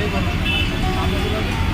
অনেক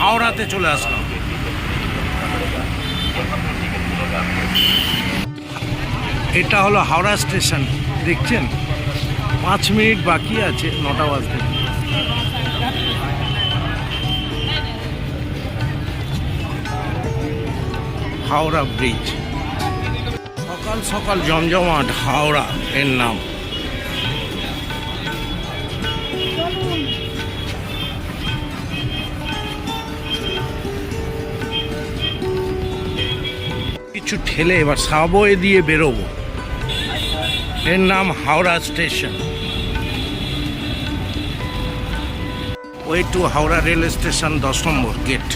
হাওড়াতে চলে আসলাম। এটা হলো হাওড়া স্টেশন, দেখছেন? পাঁচ মিনিট বাকি আছে, নটা বাজতে। হাওড়া ব্রিজ। সকাল সকাল জমজমাট হাওড়া, এর নাম। কিছু ঠেলে এবার সাবওয়ে দিয়ে বেরোবো। এর নাম Howrah station. Way to Howrah rail station দশ নম্বর গেট।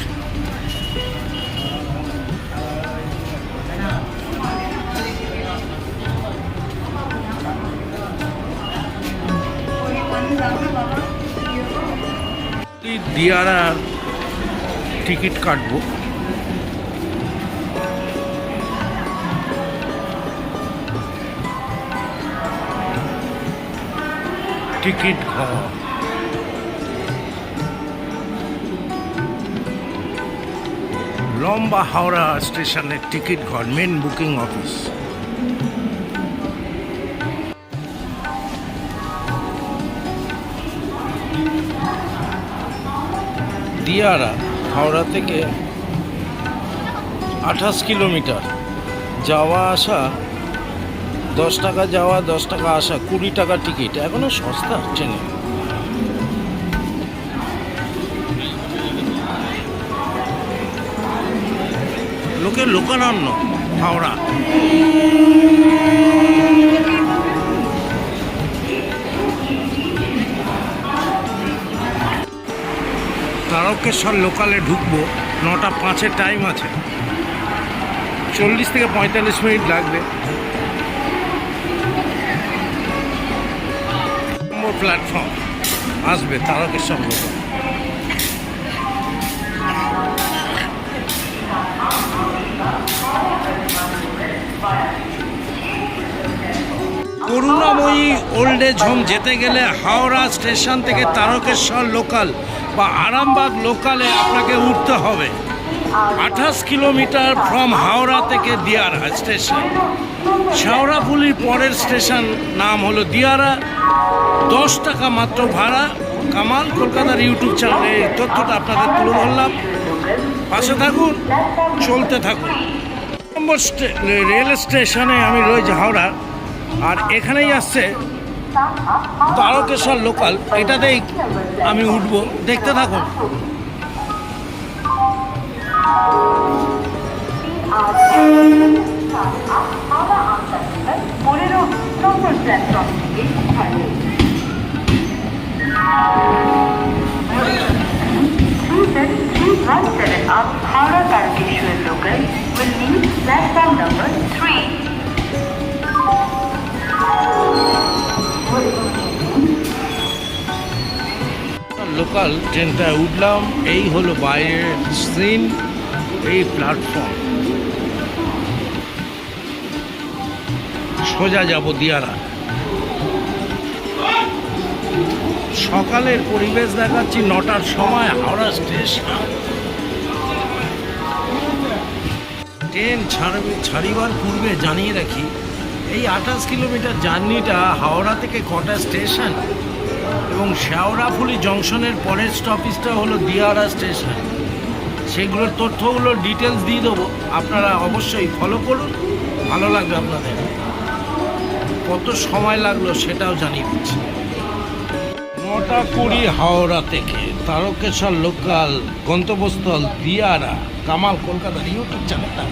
দিয়ারার টিকিট কাটবো। টিকিট ঘর। লম্বা হাওড়া স্টেশনের টিকিট ঘর main booking office Diara, Howrah থেকে আঠাশ কিলোমিটার। যাওয়া আসা দশ টাকা যাওয়া, দশ টাকা আসা, কুড়ি টাকা টিকিট, এখনও সস্তা হচ্ছে না। লোকের লোকারণ্য, হাওড়া। তারকেশ্বর লোকালে ঢুকবো, নটা পাঁচের টাইম আছে। চল্লিশ থেকে পঁয়তাল্লিশ মিনিট লাগবে। নম্বর প্ল্যাটফর্ম আসবে Tarakeswar local Karunamoyee old age home যেতে গেলে হাওড়া স্টেশন থেকে তারকেশ্বর লোকাল বা আরামবাগ লোকালে আপনাকে উঠতে হবে। আঠাশ কিলোমিটার ফ্রম হাওড়া থেকে দিয়ারা স্টেশন শেওড়াফুলির পরের স্টেশন নাম হলো দিয়ারা। দশ টাকা মাত্র ভাড়া, কামাল কলকাতার ইউটিউব চ্যানেলে এই তথ্যটা আপনাদের তুলে ধরলাম। পাশে থাকুন, চলতে থাকুন। নম্বর রেল স্টেশনে আমি রয়েছি হাওড়া, আর এখানেই আসছে তারকেশ্বর লোকাল। এটাতেই আমি উঠব। দেখতে থাকুন। পনেরো লোকাল ট্রেনটা উঠলাম এই হলো বাইরের স্ক্রিন এই প্ল্যাটফর্ম সোজা যাব দিয়ারা। সকালের পরিবেশ দেখাচ্ছি, নটার সময় হাওড়া স্টেশন। ট্রেন ছাড়বে, ছাড়িবার পূর্বে জানিয়ে রাখি, এই আঠাশ কিলোমিটার জার্নিটা হাওড়া থেকে কটা স্টেশন? এবং শেওড়াফুলি জংশনের পরের স্টপেজটা হলো দিয়ারা স্টেশন। সেগুলোর তথ্যগুলো ডিটেলস দিয়ে দেবো, আপনারা অবশ্যই ফলো করুন, ভালো লাগবে আপনাদের। কত সময় লাগল সেটাও জানিয়ে দিচ্ছি। নটা কুড়ি হাওড়া থেকে তারকেশ্বর লোকাল গন্তব্যস্থল দিয়ারা, কামাল কলকাতার ইউটিউব চ্যানেলটা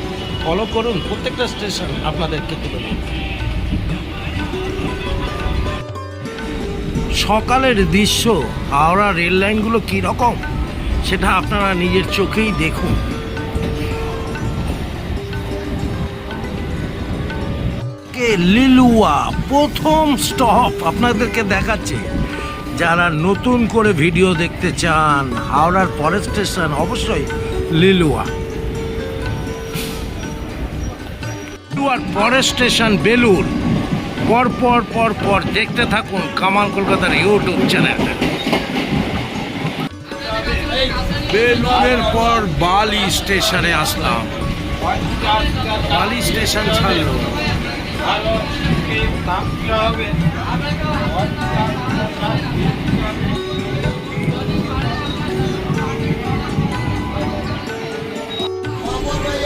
ফলো করুন। প্রত্যেকটা স্টেশন আপনাদেরকে তুলে সকালের দৃশ্য, হাওড়া রেল লাইনগুলো কীরকম সেটা আপনারা নিজের চোখেই দেখুন। লিলুয়া, প্রথম স্টপ আপনাদেরকে দেখাচ্ছে। যারা নতুন করে ভিডিও দেখতে চান, হাওড়ার পরের স্টেশন অবশ্যই লিলুয়া। লিলুয়ার পরের স্টেশন বেলুর পর পর দেখতে থাকুন কামাল কলকাতার ইউটিউব চ্যানেলটা বেলুনের পর বালি স্টেশনে আসলাম। বালি স্টেশন ছাড়ল ছাড়লো।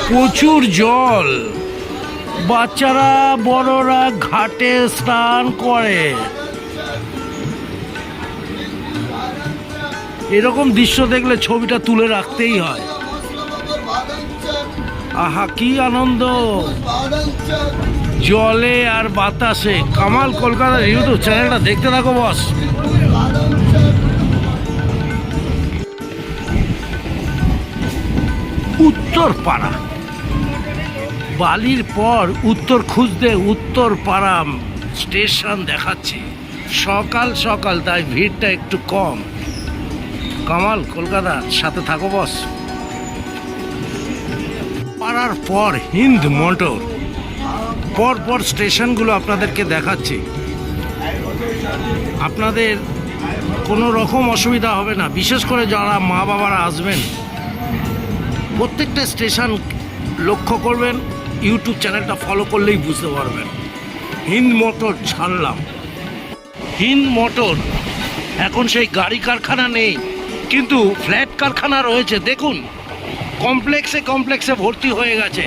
প্রচুর জল। বাচ্চারা, বড়রা ঘাটে স্নান করে। এরকম দৃশ্য দেখলে ছবিটা তুলে রাখতেই হয়। আহা, কি আনন্দ। জলে আর বাতাসে। কামাল কলকাতার ইউটিউব চ্যানেলটা দেখতে থাকো, বস। উত্তর পাড়া বালির পর উত্তর খুঁজতে উত্তর পাড়া স্টেশন দেখাচ্ছে। সকাল সকাল, তাই ভিড়টা একটু কম। কামাল, কলকাতা, সাথে থাকো বস। পাড়ার পর হিন্দ মোটর। পর পর স্টেশনগুলো আপনাদেরকে দেখাচ্ছি। আপনাদের কোনো রকম অসুবিধা হবে না। বিশেষ করে যারা মা বাবারা আসবেন, প্রত্যেকটা স্টেশন লক্ষ্য করবেন। ইউটিউব চ্যানেলটা ফলো করলেই বুঝতে পারবেন। হিন্দ মোটর ছাড়লাম। হিন্দ মোটর, এখন সেই গাড়ি কারখানা নেই, কিন্তু ফ্ল্যাট কারখানা রয়েছে। দেখুন কমপ্লেক্সে কমপ্লেক্সে ভর্তি হয়ে গেছে।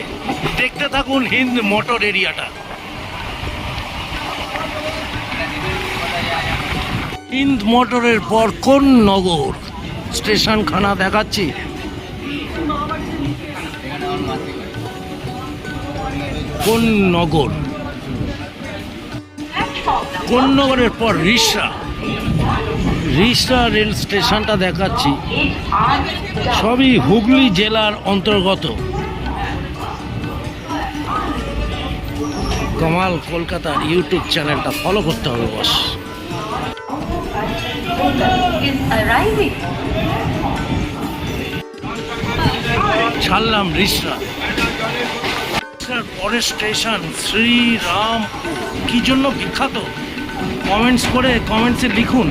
দেখতে থাকুন হিন্দ মোটর এরিয়াটা। হিন্দ মোটরের পর কোন নগর? স্টেশনখানা দেখাচ্ছি। কোন নগর কোন নগরের পর রিসা রিসা রেল স্টেশনটা দেখাচ্ছি। সবই হুগলি জেলার অন্তর্গত। কমাল কলকাতার ইউটিউব চ্যানেলটা ফলো করতে হবে বস ছাড়লাম রিসরা। রিসরার পরের স্টেশন, শ্রীরামপুর। কি জন্য বিখ্যাত? কমেন্টস করে কমেন্টসে লিখুন।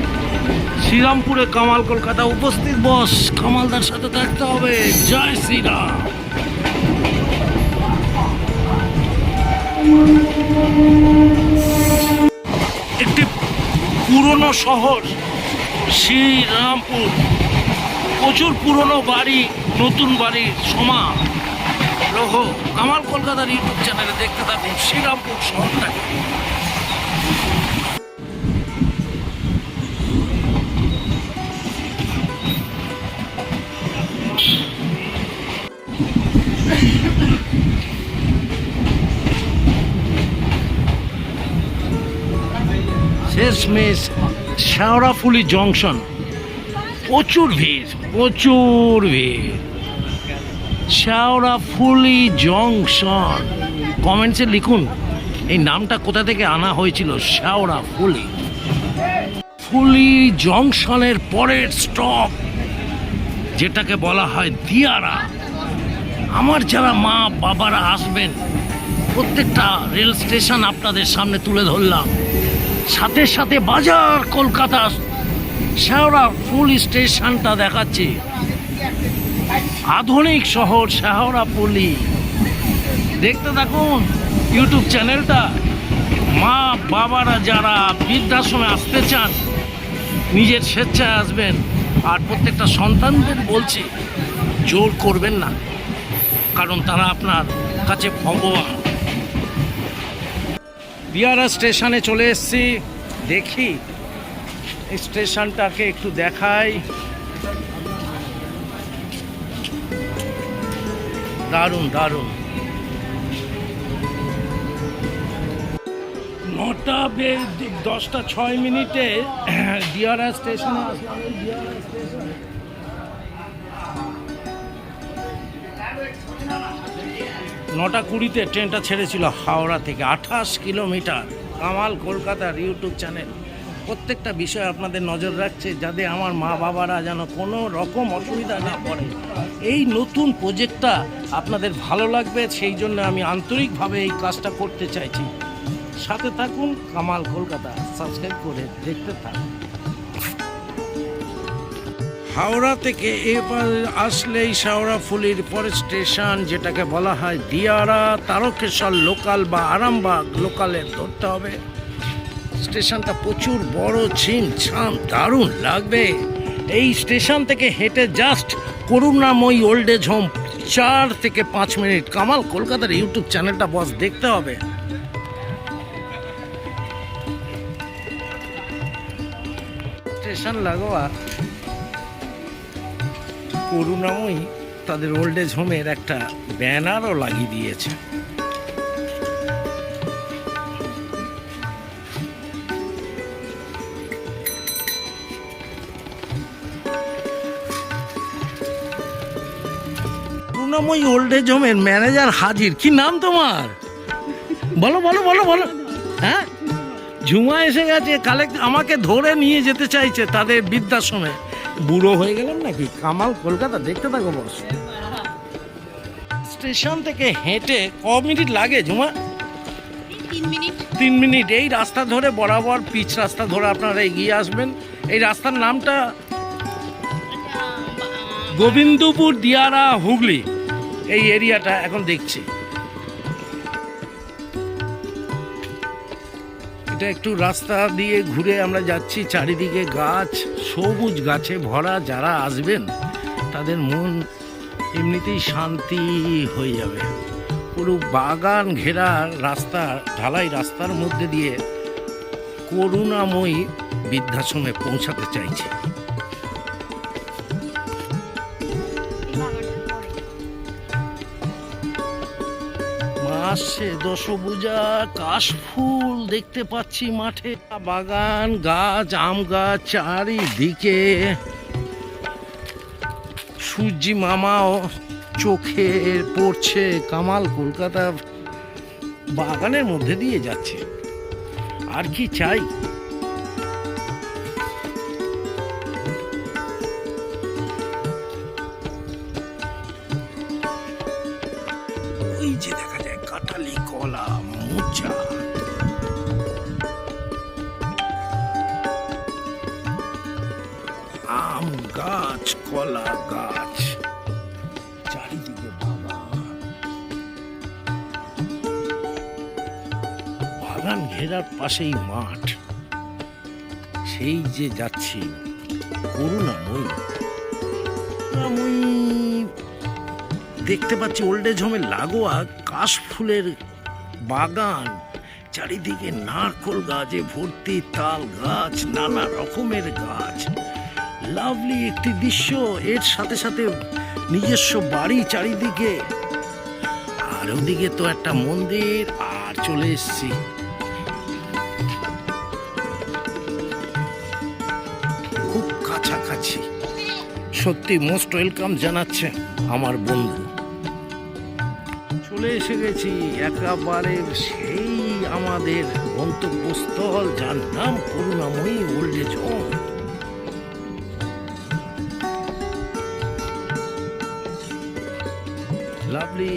শ্রীরামপুরে কামাল কলকাতা উপস্থিত, বস। কামালদার সাথে থাকতে হবে। জয় শ্রীরাম। একটি পুরনো শহর, শ্রীরামপুর। প্রচুর পুরনো বাড়ি, নতুন বাড়ির সমা রহ কামাল কলকাতার ইউটিউব চ্যানেলে দেখতে থাকুন শ্রীরামপুর শহরটাকে। শেষমেশ শেওড়াফুলি জংশন, প্রচুর ভিড় প্রচুর ভিড়। শেওড়াফুলি জংশন কমেন্টসে লিখুন, এই নামটা কোথা থেকে আনা হয়েছিল শেওড়াফুলি ফুলি জংশনের পরের স্টপ যেটাকে বলা হয় দিয়ারা। আমার যারা মা বাবারা আসবেন, প্রত্যেকটা রেল স্টেশন আপনাদের সামনে তুলে ধরলাম। সাথে সাথে বাজার কলকাতা শেওড়া ফুল স্টেশনটা দেখাচ্ছে। আধুনিক শহর শেওড়াপল্লি দেখতে থাকুন ইউটিউব চ্যানেলটা। মা বাবারা যারা বৃদ্ধাশ্রমে আসতে চান, নিজের স্বেচ্ছায় আসবেন। আর প্রত্যেকটা সন্তানদের বলছি, জোর করবেন না, কারণ তারা আপনার কাছে ভগবান। বিয়ারা স্টেশনে চলে এসেছি। দেখি স্টেশনটাকে একটু দেখাই। দারুণ দারুণ। নটা দশটা ছয় মিনিটে ডিয়ারা স্টেশনে এই দিয়ারা নটা কুড়িতে ট্রেনটা ছেড়েছিল হাওড়া থেকে, আঠাশ কিলোমিটার। কামাল কলকাতার ইউটিউব চ্যানেল। প্রত্যেকটা বিষয় আপনাদের নজর রাখছে, যাতে আমার মা বাবারা যেন কোনো রকম অসুবিধা না পড়ে। এই নতুন প্রজেক্টটা আপনাদের ভালো লাগবে, সেই জন্য আমি আন্তরিকভাবে এই কাজটা করতে চাইছি। সাথে থাকুন, কামাল কলকাতা। সাবস্ক্রাইব করে দেখতে থাকুন। হাওড়া থেকে এবার আসলেই শাওড়াফুলির পরের স্টেশন যেটাকে বলা হয় দিয়ারা, তারকেশ্বর লোকাল বা আরামবাগ লোকালের ধরতে হবে। স্টেশনটা প্রচুর বড়, ছিম, ছাম, দারুণ লাগবে। এই স্টেশন থেকে হেঁটে just Karunamoyee old age home চার থেকে পাঁচ মিনিট। কামাল, কলকাতার ইউটিউব চ্যানেলটা বস দেখতে হবে। স্টেশন লাগোয়া করুণাময়ী তাদের ওল্ড এজ হোমের একটা ব্যানারও লাগিয়ে দিয়েছে। করুণাময়ী ওল্ড এজ হোমের ম্যানেজার হাজির। কি নাম তোমার? বলো বলো বলো বলো। হ্যাঁ? ঝুমা এসে গেছে কালেক্ট আমাকে ধরে নিয়ে যেতে চাইছে তাদের বৃদ্ধাশ্রমে। বুড়ো হয়ে গেলাম নাকি? কামাল কলকাতা দেখতে থাকো বস। স্টেশন থেকে হেঁটে ক মিনিট লাগে ঝুমা? তিন মিনিট। তিন মিনিট। এই রাস্তা ধরে বরাবর পিচ রাস্তা ধরে আপনারা এগিয়ে আসবেন। এই রাস্তার নামটা? গোবিন্দপুর দিয়ারা হুগলি। এই এরিয়াটা এখন দেখছি। এটা একটু রাস্তা দিয়ে ঘুরে আমরা যাচ্ছি, চারিদিকে গাছ, সবুজ গাছে ভরা যারা আসবেন, তাদের মন এমনিতেই শান্তি হয়ে যাবে। পুরো বাগান ঘেরা রাস্তা, ঢালাই রাস্তার মধ্যে দিয়ে করুণাময়ী বৃদ্ধাশ্রমে পৌঁছাতে চাইছে। মাসে দশভুজা, কাশফুল দেখতে পাচ্ছি মাঠে। বাগান, গাছ, আম গাছ, চারিদিকে। সূর্যি মামাও চোখে পড়ছে কামাল কলকাতা বাগানের মধ্যে দিয়ে যাচ্ছে। আর কি চাই? বাগান ঘেরার পাশেই মাঠ। সেই যে যাচ্ছি, করুণাময়ী। দেখতে পাচ্ছি ওল্ড এজ হোমের লাগোয়া কাশফুলের বাগান। চারিদিকে নারকোল গাছে ভর্তি তাল গাছ, নানা রকমের গাছ। লাভলি একটি দৃশ্য, এর সাথে সাথে নিজস্ব বাড়ি চারিদিকে। আর ওদিকে তো একটা মন্দির, আর চলে এসছি। কাছাকাছি। সত্যি মোস্ট ওয়েলকাম জানাচ্ছে আমার বন্ধু। চলে এসে গেছি একেবারে সেই আমাদের গন্তব্যস্থল যার নাম করুণাময়ী ওল্ড হোম লাভলি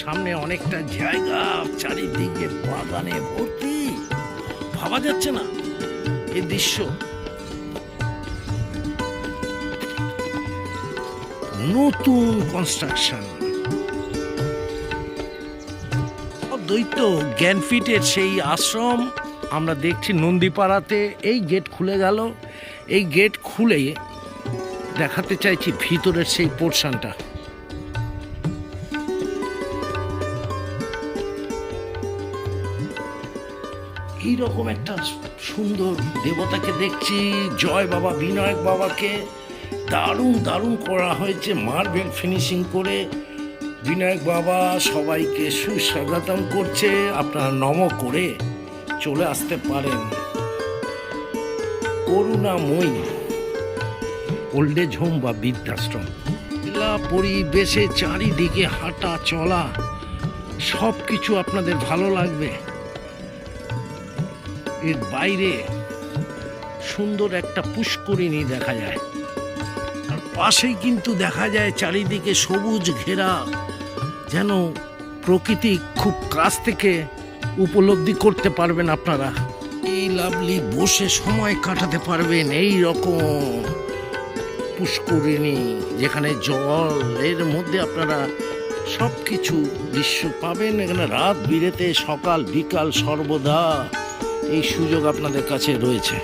সামনে অনেকটা জায়গা, চারিদিকে বাগানে ভর্তি। ভাবা যাচ্ছে না এ দৃশ্য নতুন কনস্ট্রাকশন দ্বৈত জ্ঞানপীঠের সেই আশ্রম, আমরা দেখছি নন্দীপাড়াতে, এই গেট খুলে গেল। এই গেট খুলে দেখাতে চাইছি ভিতরের সেই পোর্শনটা এইরকম একটা সুন্দর দেবতাকে দেখছি, জয় বাবা, বিনায়ক বাবাকে। দারুণ দারুণ করা হয়েছে। মার্বেল ফিনিশিং করে বিনায়ক বাবা সবাইকে সুস্বাগতম করছে। আপনারা নম করে চলে আসতে পারেন। করুণাময়ী ওল্ড এজ হোম বা বৃদ্ধাশ্রম। খোলা পরিবেশে চারিদিকে হাঁটা চলা সব কিছু আপনাদের ভালো লাগবে। এর বাইরে সুন্দর একটা পুষ্করিণী দেখা যায়। পাশেই কিন্তু দেখা যায় চারিদিকে সবুজ ঘেরা, যেন প্রকৃতি খুব কাছ থেকে উপলব্ধি করতে পারবেন আপনারা। এই লাভলি বসে সময় কাটাতে পারবেন এই রকম পুষ্করিণী, যেখানে জল এর মধ্যে আপনারা সব কিছু দৃশ্য পাবেন। এখানে রাত বিরেতে সকাল বিকাল সর্বদা এই সুযোগ আপনাদের কাছে রয়েছে।